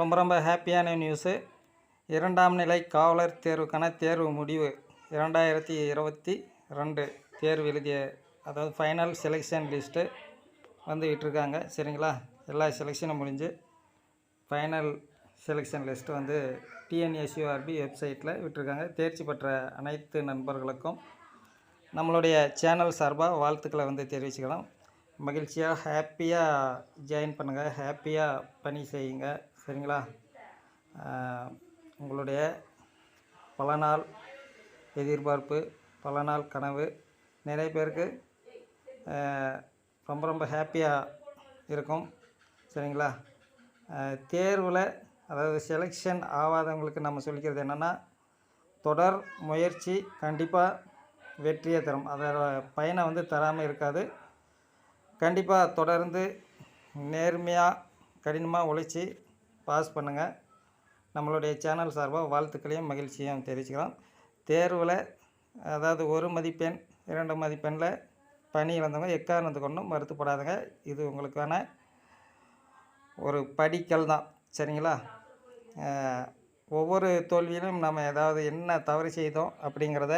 ரொம்ப ரொம்ப ஹாப்பியான நியூஸு. இரண்டாம் நிலை காவலர் தேர்வுக்கான தேர்வு முடிவு. இரண்டாயிரத்தி இருபத்தி ரெண்டு தேர்வு எழுதிய அதாவது ஃபைனல் செலெக்ஷன் லிஸ்ட்டு வந்துக்கிட்டுருக்காங்க சரிங்களா? எல்லா செலெக்ஷனும் முடிஞ்சு ஃபைனல் செலெக்ஷன் லிஸ்ட்டு வந்து டிஎன்எஸ்யூஆர்பி வெப்சைட்டில் விட்டுருக்காங்க. தேர்ச்சி பெற்ற அனைத்து நண்பர்களுக்கும் நம்மளுடைய சேனல் சார்பாக வாழ்த்துக்களை வந்து தெரிவிச்சுக்கலாம். மகிழ்ச்சியாக ஹாப்பியாக ஜாயின் பண்ணுங்கள் ஹாப்பியாக பணி செய்யுங்க. சரிங்களா? உங்களுடைய பல நாள் எதிர்பார்ப்பு பல நாள் கனவு நிறைய பேருக்கு ரொம்ப ரொம்ப ஹாப்பியாக இருக்கும். சரிங்களா? தேர்வில் அதாவது செலெக்ஷன் ஆகாதவங்களுக்கு நம்ம சொல்லிக்கிறது என்னென்னா தொடர் முயற்சி கண்டிப்பாக வெற்றியை தரும். அதோட பயனை வந்து தராமல் இருக்காது. கண்டிப்பாக தொடர்ந்து நேர்மையாக கடினமாக உழைச்சி பாஸ் பண்ணுங்கள் நம்மளுடைய சேனல் சார்பாக வாழ்த்துக்களையும் மகிழ்ச்சியும் தெரிவிச்சுக்கிறோம். தேர்வில் அதாவது ஒரு மதிப்பெண் இரண்டு மதிப்பெண்ணில் பணி இழந்தவங்க எக்காரணத்து கொண்டும் மறுத்துப்படாதுங்க இது உங்களுக்கான ஒரு படிக்கல் தான். சரிங்களா? ஒவ்வொரு தோல்வியிலும் நம்ம ஏதாவது என்ன தவறு செய்தோம் அப்படிங்கிறத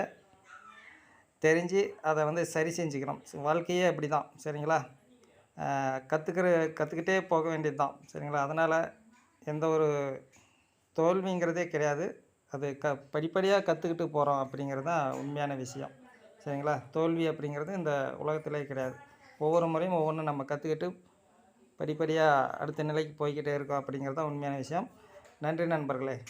தெரிஞ்சு அதை வந்து சரி செஞ்சுக்கணும். வாழ்க்கையே அப்படி தான் சரிங்களா கற்றுக்கிற கற்றுக்கிட்டே போக வேண்டியது தான் சரிங்களா? அதனால் எந்த ஒரு தோல்விங்கிறதே கிடையாது. அது க படிப்படியாக கற்றுக்கிட்டு போகிறோம் அப்படிங்கிறது தான் உண்மையான விஷயம். சரிங்களா? தோல்வி அப்படிங்கிறது இந்த உலகத்திலே கிடையாது. ஒவ்வொரு முறையும் ஒவ்வொன்றும் நம்ம கற்றுக்கிட்டு படிப்படியாக அடுத்த நிலைக்கு போய்கிட்டே இருக்கோம் அப்படிங்கிறது தான் உண்மையான விஷயம். நன்றி நண்பர்களே.